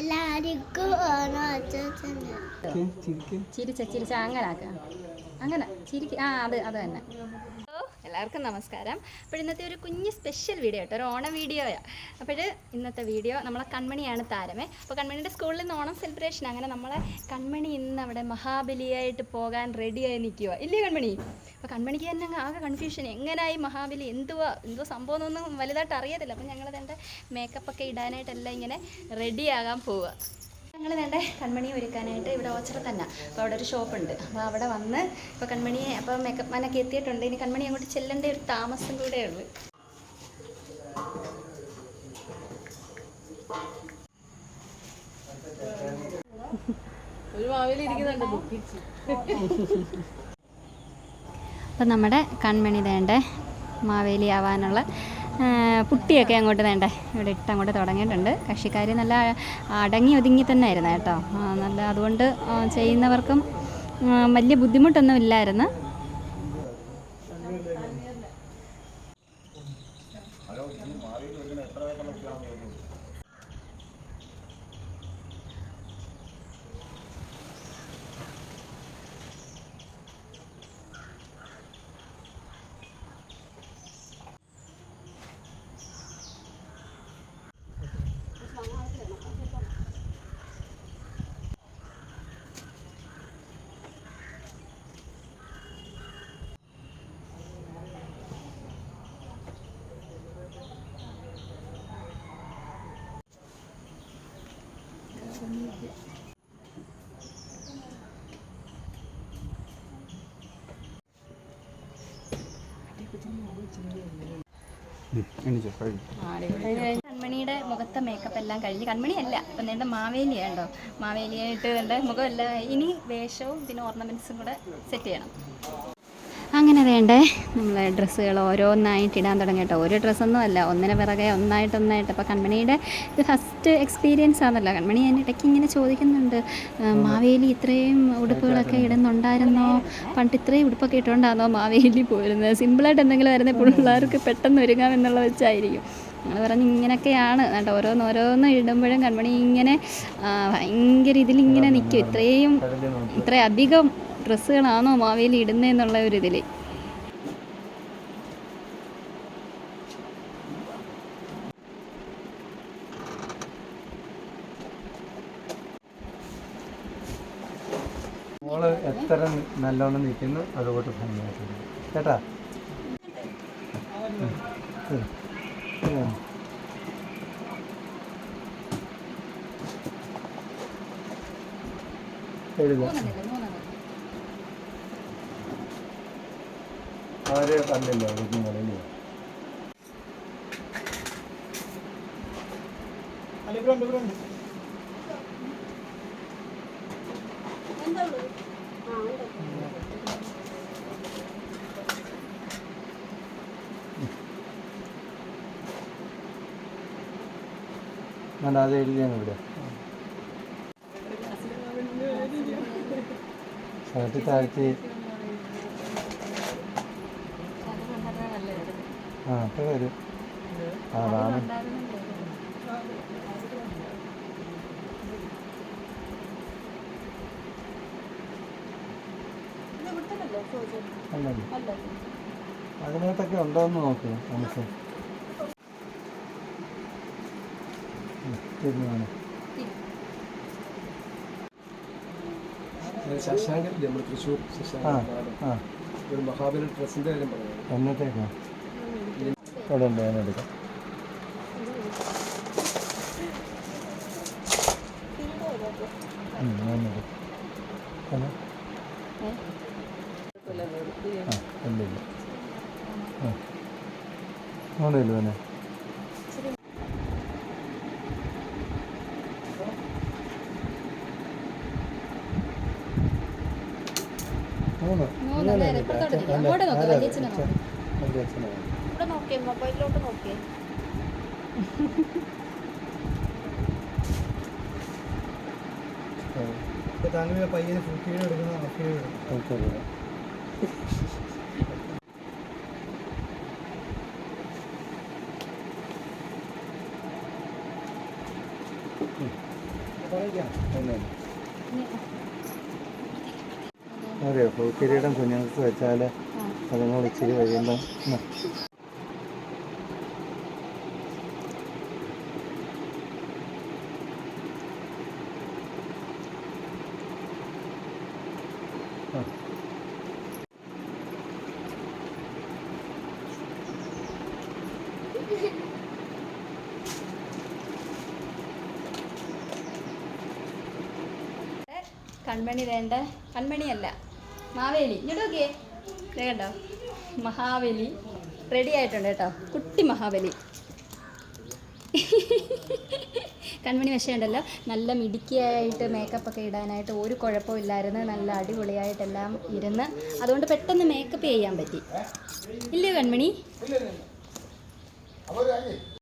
എല്ലാവർക്കും ഓരോ ചിരിച്ച ചിരിച്ച. അങ്ങനെ ആക്കാം അങ്ങനെ ചിരിക്ക. ആ അത് അത് തന്നെ. എല്ലാവർക്കും നമസ്കാരം. അപ്പോൾ ഇന്നത്തെ ഒരു കുഞ്ഞ് സ്പെഷ്യൽ വീഡിയോ കേട്ടോ. ഒരു ഓണ വീഡിയോയാണ് അപ്പോൾ ഇന്നത്തെ വീഡിയോ നമ്മളെ കൺമണിയാണ് താരമേ. അപ്പോൾ കൺമണിയുടെ സ്കൂളിൽ നിന്ന് ഓണം സെലിബ്രേഷൻ അങ്ങനെ നമ്മളെ കൺമണി ഇന്ന് അവിടെ മഹാബലിയായിട്ട് പോകാൻ റെഡിയായി നിൽക്കുക ഇല്ലേ കൺമണി? അപ്പോൾ കൺമണിക്ക് തന്നെ ആകെ കൺഫ്യൂഷൻ എങ്ങനായി മഹാബലി? എന്തുവാ? എന്തോ സംഭവം എന്നൊന്നും വലുതായിട്ട് അറിയത്തില്ല. അപ്പം ഞങ്ങളത് എന്റെ മേക്കപ്പൊക്കെ ഇടാനായിട്ടെല്ലാം ഇങ്ങനെ റെഡിയാകാൻ പോവുക ഞങ്ങൾ വേണ്ട കൺമണി ഒരുക്കാനായിട്ട് ഇവിടെ ഓച്ചറ തന്നെ. അപ്പോൾ അവിടെ ഒരു ഷോപ്പുണ്ട്. അപ്പോൾ അവിടെ വന്ന് ഇപ്പോൾ കൺമണിയെ അപ്പോൾ മേക്കപ്പ് മാനൊക്കെ എത്തിയിട്ടുണ്ട്. ഇനി കൺമണി അങ്ങോട്ട് ചെല്ലേണ്ട ഒരു താമസം കൂടെ ഉള്ളു. അപ്പം നമ്മുടെ കൺമണി വേണ്ട മാവേലി ആവാനുള്ള പുട്ടിയൊക്കെ അങ്ങോട്ട് വേണ്ട? ഇവിടെ ഇട്ട് അങ്ങോട്ട് തുടങ്ങിയിട്ടുണ്ട്. കക്ഷിക്കാർ നല്ല അടങ്ങി ഒതുങ്ങി തന്നെ ആയിരുന്നു കേട്ടോ നല്ല അതുകൊണ്ട് ചെയ്യുന്നവർക്കും വലിയ ബുദ്ധിമുട്ടൊന്നും ഇല്ലായിരുന്നു. കൺമണിയുടെ മുഖത്തെ മേക്കപ്പ് എല്ലാം കഴിഞ്ഞ് കൺമണി കൺമണിയല്ല അപ്പം മാവേലി മാവേലിയാണ്ടോ മാവേലിയായിട്ട് മുഖം എല്ലാം ഇനി വേഷവും പിന്നെ ഓർണമെന്റ്സും കൂടെ സെറ്റ് ചെയ്യണം. അങ്ങനെ വേണ്ടേ? നമ്മൾ ഡ്രസ്സുകൾ ഓരോന്നായിട്ട് ഇടാൻ തുടങ്ങി കേട്ടോ ഒരു ഡ്രസ്സൊന്നും അല്ല. ഒന്നിന് പിറകെ ഒന്നായിട്ട് ഒന്നായിട്ട്. അപ്പോൾ കൺമണിയുടെ ഇത് ഫസ്റ്റ് എക്സ്പീരിയൻസ് ആണല്ലോ. കൺമണി ഞാൻ ഇടയ്ക്ക് ഇങ്ങനെ ചോദിക്കുന്നുണ്ട്. മാവേലി ഇത്രയും ഉടുപ്പുകളൊക്കെ ഇടുന്നുണ്ടായിരുന്നോ? പണ്ട് ഇത്രയും ഉടുപ്പൊക്കെ ഇട്ടുകൊണ്ടാണോ മാവേലി പോയിരുന്നത്? സിമ്പിളായിട്ട് എന്തെങ്കിലും വരുന്ന പിള്ളേർക്ക് പെട്ടെന്ന് ഒരുങ്ങാം എന്നുള്ള വെച്ചായിരിക്കും. ഞങ്ങൾ പറഞ്ഞ് ഇങ്ങനെയൊക്കെയാണ് കേട്ടോ. ഓരോന്ന് ഇടുമ്പോഴും കൺമണി ഇങ്ങനെ ഭയങ്കര ഭയങ്കര ഇതിലിങ്ങനെ നിൽക്കും ഇത്രയും ഇത്രയധികം ഡ്രസ്സുകളാണോ മാവേലി ഇടുന്നതെന്നുള്ള ഒരു ഇതിൽ എത്ര നല്ലോണം നിൽക്കുന്നു അതുകൊണ്ട് ഭംഗിയായിട്ടുണ്ട്. കേട്ടാ? അവർ അത് എഴുതിയാണ് ഇവിടെ. ഷർട്ട് താഴ്ത്തി. ആ അപ്പോൾ വരും. ആ അതാണ് അതിനകത്തൊക്കെ ഉണ്ടോന്ന് നോക്ക് നമുക്ക് ശശാങ്കല്ലേ നമ്മുടെ തൃശ്ശൂർ ആ ശശാങ്കൻ ആ. ഒരു മഹാബലി ഡ്രസ്സിന്റെ കാര്യം പറഞ്ഞു എന്നത്തേക്കാ? അവിടെ ഉണ്ട് ഞാൻ എടുക്കാം. ഉം, ഞാൻ ഇല്ല ഇല്ല ആ ആ. മൂന്നില്ല തന്നെ മൂന്ന്. മൊബൈലിലോട്ട് നോക്കിയേ. താങ്കളുടെ പയ്യനെ ഫുൾ കീഴ് എടുക്കുന്ന കീഴ് പറയാം അറിയോ? പൂക്കിരീടം കുഞ്ഞുങ്ങൾക്ക് വെച്ചാൽ അതുങ്ങൾ ഇച്ചിരി കഴിയുമ്പം. കൺമണി വേണ്ട. കൺമണിയല്ല. മാവേലി. ഇങ്ങോട്ട് നോക്കിയേ. കേട്ടോ മഹാബലി റെഡി ആയിട്ടുണ്ട് കേട്ടോ. കുട്ടി മഹാബലി. കൺമണി വിഷയമുണ്ടല്ലോ. നല്ല മിടുക്കിയായിട്ട് മേക്കപ്പ് ഒക്കെ ഇടാനായിട്ട് ഒരു കുഴപ്പമില്ലായിരുന്നു നല്ല അടിപൊളിയായിട്ടെല്ലാം ഇരുന്ന്. അതുകൊണ്ട് പെട്ടെന്ന് മേക്കപ്പ് ചെയ്യാൻ പറ്റി. ഇല്ലയോ കൺമണി?